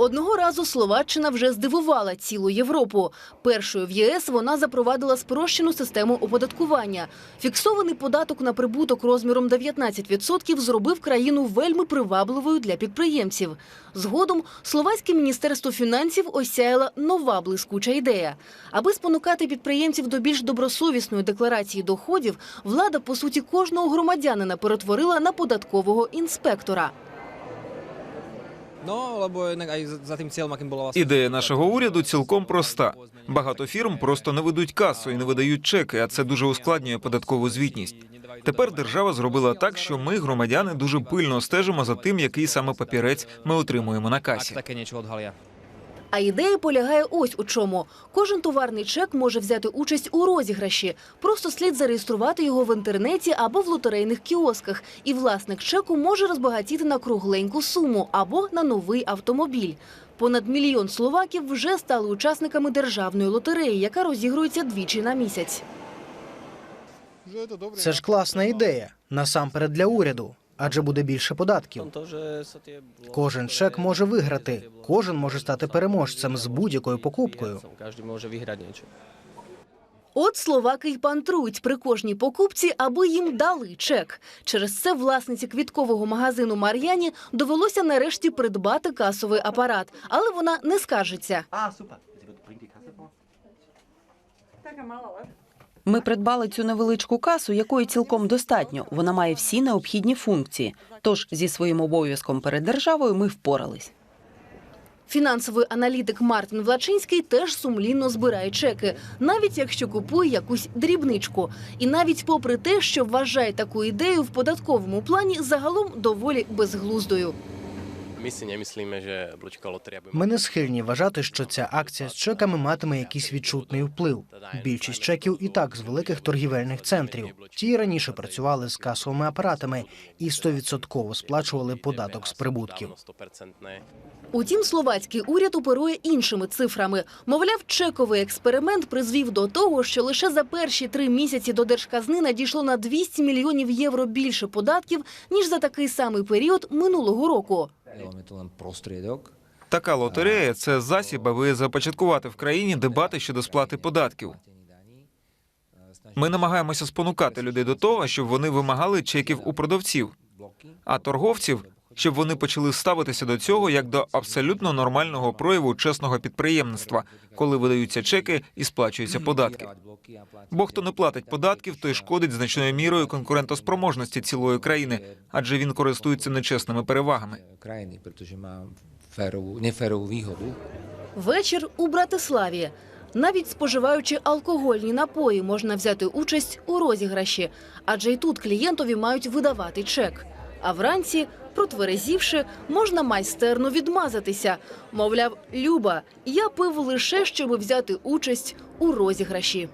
Одного разу Словаччина вже здивувала цілу Європу. Першою в ЄС вона запровадила спрощену систему оподаткування. Фіксований податок на прибуток розміром 19% зробив країну вельми привабливою для підприємців. Згодом словацьке міністерство фінансів осяяла нова блискуча ідея. Аби спонукати підприємців до більш добросовісної декларації доходів, влада по суті кожного громадянина перетворила на податкового інспектора. Ідея нашого уряду цілком проста. Багато фірм просто не ведуть касу і не видають чеки, а це дуже ускладнює податкову звітність. Тепер держава зробила так, що ми, громадяни, дуже пильно стежимо за тим, який саме папірець ми отримуємо на касі. А ідея полягає ось у чому. Кожен товарний чек може взяти участь у розіграші. Просто слід зареєструвати його в інтернеті або в лотерейних кіосках. І власник чеку може розбагатіти на кругленьку суму або на новий автомобіль. Понад мільйон словаків вже стали учасниками державної лотереї, яка розігрується двічі на місяць. Це ж класна ідея, насамперед для уряду, адже буде більше податків. Кожен чек може виграти, кожен може стати переможцем з будь-якою покупкою. Môže vyhrať. От словаки й пантрують при кожній покупці, аби їм дали чек. Через це власниці квіткового магазину Мар'яні довелося нарешті придбати касовий апарат, але вона не скаржиться. Ми придбали цю невеличку касу, якої цілком достатньо. Вона має всі необхідні функції. Тож зі своїм обов'язком перед державою ми впорались. Фінансовий аналітик Мартин Влачинський теж сумлінно збирає чеки, навіть якщо купує якусь дрібничку. І навіть попри те, що вважає таку ідею в податковому плані загалом доволі безглуздою. Ми не схильні вважати, що ця акція з чеками матиме якийсь відчутний вплив. Більшість чеків і так з великих торгівельних центрів. Ті раніше працювали з касовими апаратами і стовідсотково сплачували податок з прибутків. dávno 100%. Утім, словацький уряд оперує іншими цифрами. Мовляв, чековий експеримент призвів до того, що лише за перші три місяці до держказни надійшло на 200 мільйонів євро більше податків, ніж за такий самий період минулого року. Prostriedok. Така лотерея це засіб, аби започаткувати в країні дебати щодо сплати податків. Ми намагаємося спонукати людей до того, щоб вони вимагали чеків у продавців, а торговців, щоб вони почали ставитися до цього як до абсолютно нормального прояву чесного підприємництва, коли видаються чеки і сплачуються податки. Бо хто не платить податків, той шкодить значною мірою конкурентоспроможності цілої країни, адже він користується нечесними перевагами. neférovú. Вечір у Братиславі. Навіть споживаючи алкогольні напої, можна взяти участь у розіграші, адже й тут клієнтові мають видавати чек. А вранці, протверезівши, можна майстерно відмазатися. Мовляв, Люба, я пив лише, щоб взяти участь у розіграші.